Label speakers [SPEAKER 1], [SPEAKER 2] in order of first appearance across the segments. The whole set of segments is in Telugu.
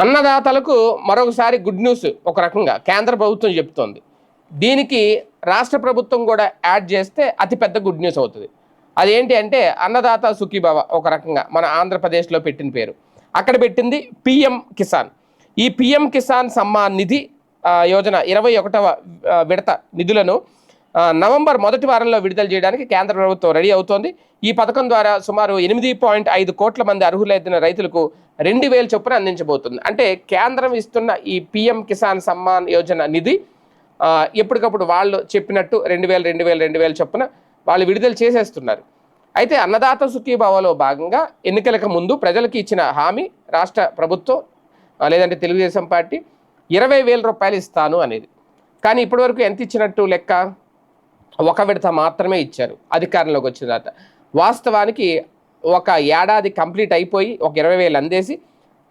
[SPEAKER 1] అన్నదాతలకు మరొకసారి గుడ్ న్యూస్ ఒక రకంగా కేంద్ర ప్రభుత్వం చెప్తోంది. దీనికి రాష్ట్ర ప్రభుత్వం కూడా యాడ్ చేస్తే అతిపెద్ద గుడ్ న్యూస్ అవుతుంది. అదేంటి అంటే అన్నదాత సుఖీభవ ఒక రకంగా మన ఆంధ్రప్రదేశ్లో పెట్టిన పేరు. అక్కడ పెట్టింది పిఎం కిసాన్. ఈ పిఎం కిసాన్ సమ్మాన్ నిధి యోజన ఇరవై ఒకటవ విడత నిధులను నవంబర్ మొదటి వారంలో విడుదల చేయడానికి కేంద్ర ప్రభుత్వం రెడీ అవుతోంది. ఈ పథకం ద్వారా సుమారు ఎనిమిది పాయింట్ ఐదు కోట్ల మంది అర్హులైన రైతులకు రెండు వేల చొప్పున అందించబోతుంది. అంటే కేంద్రం ఇస్తున్న ఈ పిఎం కిసాన్ సమ్మాన్ యోజన నిధి ఎప్పటికప్పుడు వాళ్ళు చెప్పినట్టు రెండు వేల రెండు వేల రెండు వేల చొప్పున వాళ్ళు విడుదల చేసేస్తున్నారు. అయితే అన్నదాత సుఖీభావలో భాగంగా ఎన్నికలకు ముందు ప్రజలకు ఇచ్చిన హామీ రాష్ట్ర ప్రభుత్వం లేదంటే తెలుగుదేశం పార్టీ ఇరవై వేల రూపాయలు ఇస్తాను అనేది. కానీ ఇప్పటివరకు ఎంత ఇచ్చినట్టు లెక్క? ఒక విడత మాత్రమే ఇచ్చారు అధికారంలోకి వచ్చిన తర్వాత. వాస్తవానికి ఒక ఏడాది కంప్లీట్ అయిపోయి ఒక ఇరవై వేలు అందేసి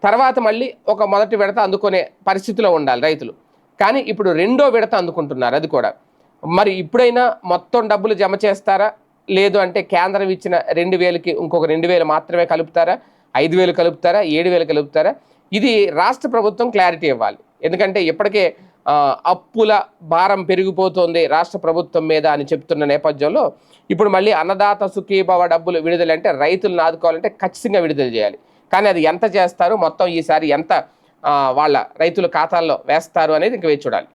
[SPEAKER 1] తర్వాత మళ్ళీ ఒక మొదటి విడత అందుకునే పరిస్థితిలో ఉండాలి రైతులు. కానీ ఇప్పుడు రెండో విడత అందుకుంటున్నారు అది కూడా. మరి ఇప్పుడైనా మొత్తం డబ్బులు జమ చేస్తారా? లేదు అంటే కేంద్రం ఇచ్చిన రెండు వేలకి ఇంకొక రెండు వేలు మాత్రమే కలుపుతారా? ఐదు వేలు కలుపుతారా? ఏడు వేలు కలుపుతారా? ఇది రాష్ట్ర ప్రభుత్వం క్లారిటీ ఇవ్వాలి. ఎందుకంటే ఇప్పటికే అప్పుల భారం పెరిగిపోతుంది రాష్ట్ర ప్రభుత్వం మీద అని చెప్తున్న నేపథ్యంలో ఇప్పుడు మళ్ళీ అన్నదాత సుఖీభవ డబ్బులు విడుదలంటే రైతులను ఆదుకోవాలంటే ఖచ్చితంగా విడుదల చేయాలి. కానీ అది ఎంత చేస్తారు? మొత్తం ఈసారి ఎంత వాళ్ళ రైతుల ఖాతాల్లో వేస్తారు అనేది ఇంక వేచి చూడాలి.